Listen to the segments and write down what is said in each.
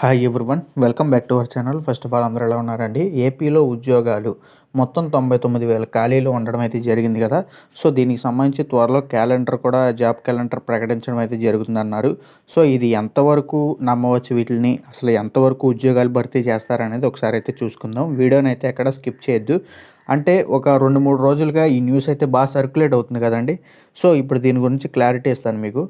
Hi everyone welcome back to our channel first of all అందరూ ఎలా ఉన్నారండి? ఏపీలో ఉద్యోగాలు మొత్తం తొంభై తొమ్మిది వేల ఖాళీలు ఉండడం అయితే జరిగింది కదా. సో దీనికి సంబంధించి త్వరలో క్యాలెండర్ కూడా జాబ్ క్యాలెండర్ ప్రకటించడం అయితే జరుగుతుందన్నారు. సో ఇది ఎంతవరకు నమ్మవచ్చు వీటిని అసలు ఎంతవరకు ఉద్యోగాలు భర్తీ చేస్తారనేది ఒకసారి అయితే చూసుకుందాం. వీడియోని అయితే ఎక్కడ స్కిప్ చేయొద్దు. అంటే ఒక రెండు మూడు రోజులుగా ఈ న్యూస్ అయితే బాగా సర్క్యులేట్ అవుతుంది కదండి. సో ఇప్పుడు దీని గురించి క్లారిటీ ఇస్తాను మీకు.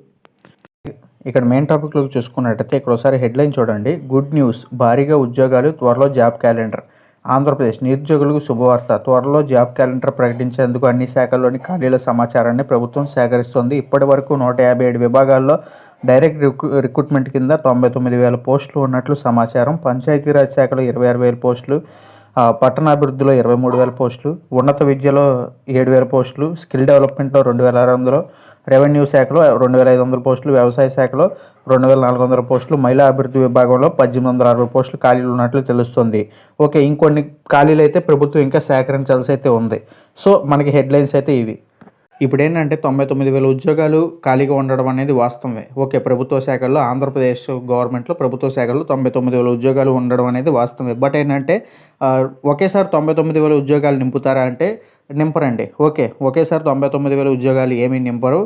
ఇక్కడ మెయిన్ టాపిక్లో చూసుకున్నట్టయితే ఇక్కడ ఒకసారి హెడ్లైన్ చూడండి. గుడ్ న్యూస్ భారీగా ఉద్యోగాలు త్వరలో జాబ్ క్యాలెండర్ ఆంధ్రప్రదేశ్ నిరుద్యోగులకు శుభవార్త. త్వరలో జాబ్ క్యాలెండర్ ప్రకటించేందుకు అన్ని శాఖల్లోని ఖాళీల సమాచారాన్ని ప్రభుత్వం సేకరిస్తోంది. ఇప్పటి వరకు నూట యాభై ఏడు విభాగాల్లో డైరెక్ట్ రిక్రూట్మెంట్ కింద తొంభై తొమ్మిది వేల పోస్టులు ఉన్నట్లు సమాచారం. పంచాయతీరాజ్ శాఖలో ఇరవై ఆరు వేల పోస్టులు పట్టణాభివృద్ధిలో ఇరవై మూడు వేల పోస్టులు ఉన్నత విద్యలో ఏడు వేల పోస్టులు స్కిల్ డెవలప్మెంట్లో రెండు వేల ఆరు వందలు రెవెన్యూ శాఖలో రెండు వేల ఐదు వందల పోస్టులు వ్యవసాయ శాఖలో రెండు వేల నాలుగు వందల పోస్టులు మహిళా అభివృద్ధి విభాగంలో పద్దెనిమిది వందల అరవై పోస్టులు ఖాళీలు ఉన్నట్లు తెలుస్తుంది. ఓకే ఇంకొన్ని ఖాళీలు అయితే ప్రభుత్వం ఇంకా సేకరించాల్సి అయితే ఉంది. సో మనకి హెడ్లైన్స్ అయితే ఇవి. ఇప్పుడు ఏంటంటే తొంభై తొమ్మిది వేల ఉద్యోగాలు ఖాళీగా ఉండడం అనేది వాస్తవమే. ఓకే ప్రభుత్వ శాఖల్లో ఆంధ్రప్రదేశ్ గవర్నమెంట్లో ప్రభుత్వ శాఖల్లో తొంభై తొమ్మిది వేల ఉద్యోగాలు ఉండడం అనేది వాస్తవమే. బట్ ఏంటంటే ఒకేసారి తొంభై తొమ్మిది వేల ఉద్యోగాలు నింపుతారా అంటే నింపరండి. ఓకే ఒకేసారి తొంభై తొమ్మిది వేల ఉద్యోగాలు ఏమీ నింపరు.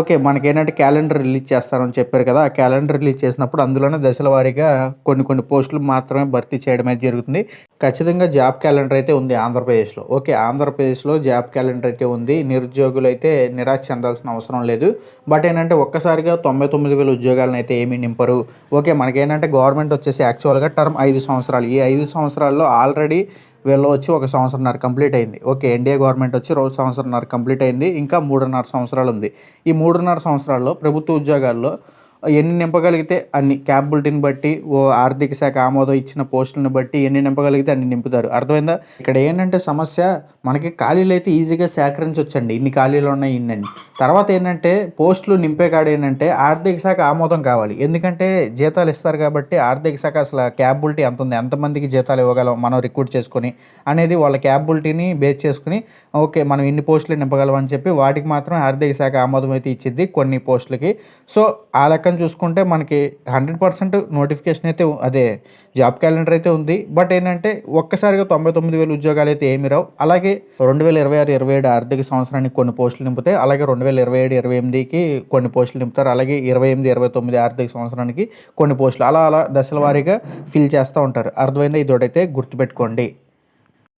ఓకే మనకి ఏంటంటే క్యాలెండర్ రిలీజ్ చేస్తారని చెప్పారు కదా ఆ క్యాలెండర్ రిలీజ్ చేసినప్పుడు అందులోనే దశల వారీగా కొన్ని కొన్ని పోస్టులు మాత్రమే భర్తీ చేయడం అయితే జరుగుతుంది. ఖచ్చితంగా జాబ్ క్యాలెండర్ అయితే ఉంది ఆంధ్రప్రదేశ్లో. ఓకే ఆంధ్రప్రదేశ్లో జాబ్ క్యాలెండర్ అయితే ఉంది. నిరుద్యోగులు అయితే నిరాశ చెందాల్సిన అవసరం లేదు. బట్ ఏంటంటే ఒక్కసారిగా తొంభై తొమ్మిది వేల ఉద్యోగాలను అయితే ఏమీ నింపరు. ఓకే మనకేంటంటే గవర్నమెంట్ వచ్చేసి యాక్చువల్గా టర్మ్ ఐదు సంవత్సరాలు. ఈ ఐదు సంవత్సరాల్లో ఆల్రెడీ వీళ్ళు వచ్చి ఒక సంవత్సరంన్నర కంప్లీట్ అయింది. ఓకే ఎన్డీఏ గవర్నమెంట్ వచ్చి రోజు సంవత్సరంన్నర కంప్లీట్ అయింది. ఇంకా మూడున్నర సంవత్సరాలు ఉంది. ఈ మూడున్నర సంవత్సరాల్లో ప్రభుత్వ ఉద్యోగాల్లో ఎన్ని నింపగలిగితే అన్ని క్యాపబిలిటీని బట్టి ఓ ఆర్థిక శాఖ ఆమోదం ఇచ్చిన పోస్టులను బట్టి ఎన్ని నింపగలిగితే అన్ని నింపుతారు. అర్థమైందా? ఇక్కడ ఏంటంటే సమస్య మనకి ఖాళీలు అయితే ఈజీగా సేకరించవచ్చండి ఇన్ని ఖాళీలు ఉన్నాయి ఇన్ని తర్వాత ఏంటంటే పోస్టులు నింపే కాడ ఏంటంటే ఆర్థిక శాఖ ఆమోదం కావాలి. ఎందుకంటే జీతాలు ఇస్తారు కాబట్టి ఆర్థిక శాఖ అసలు క్యాపబిలిటీ ఎంత ఉంది ఎంతమందికి జీతాలు ఇవ్వగలం మనం రిక్రూట్ చేసుకొని అనేది వాళ్ళ క్యాపబిలిటీని బేస్ చేసుకుని ఓకే మనం ఇన్ని పోస్టులు నింపగలం అని చెప్పి వాటికి మాత్రం ఆర్థిక శాఖ ఆమోదం అయితే ఇచ్చింది కొన్ని పోస్టులకి. సో ఆ లెక్క ప్రకారం చూసుకుంటే మనకి హండ్రెడ్ పర్సెంట్ నోటిఫికేషన్ అయితే అదే జాబ్ క్యాలెండర్ అయితే ఉంది. బట్ ఏంటంటే ఒక్కసారిగా తొంభై తొమ్మిది వేల ఉద్యోగాలు అయితే ఏమి రావు. అలాగే రెండు వేల ఇరవై ఆరు ఇరవై ఏడు ఆర్థిక సంవత్సరానికి కొన్ని పోస్టులు నింపుతాయి. అలాగే రెండు వేల ఇరవై ఏడు ఇరవై ఎనిమిదికి కొన్ని పోస్టులు నింపుతారు. అలాగే ఇరవై ఎనిమిది ఇరవై తొమ్మిది ఆర్థిక సంవత్సరానికి కొన్ని పోస్టులు అలా అలా దశల వారీగా ఫిల్ చేస్తూ ఉంటారు. అర్థమైందా? ఇదోటైతే గుర్తుపెట్టుకోండి.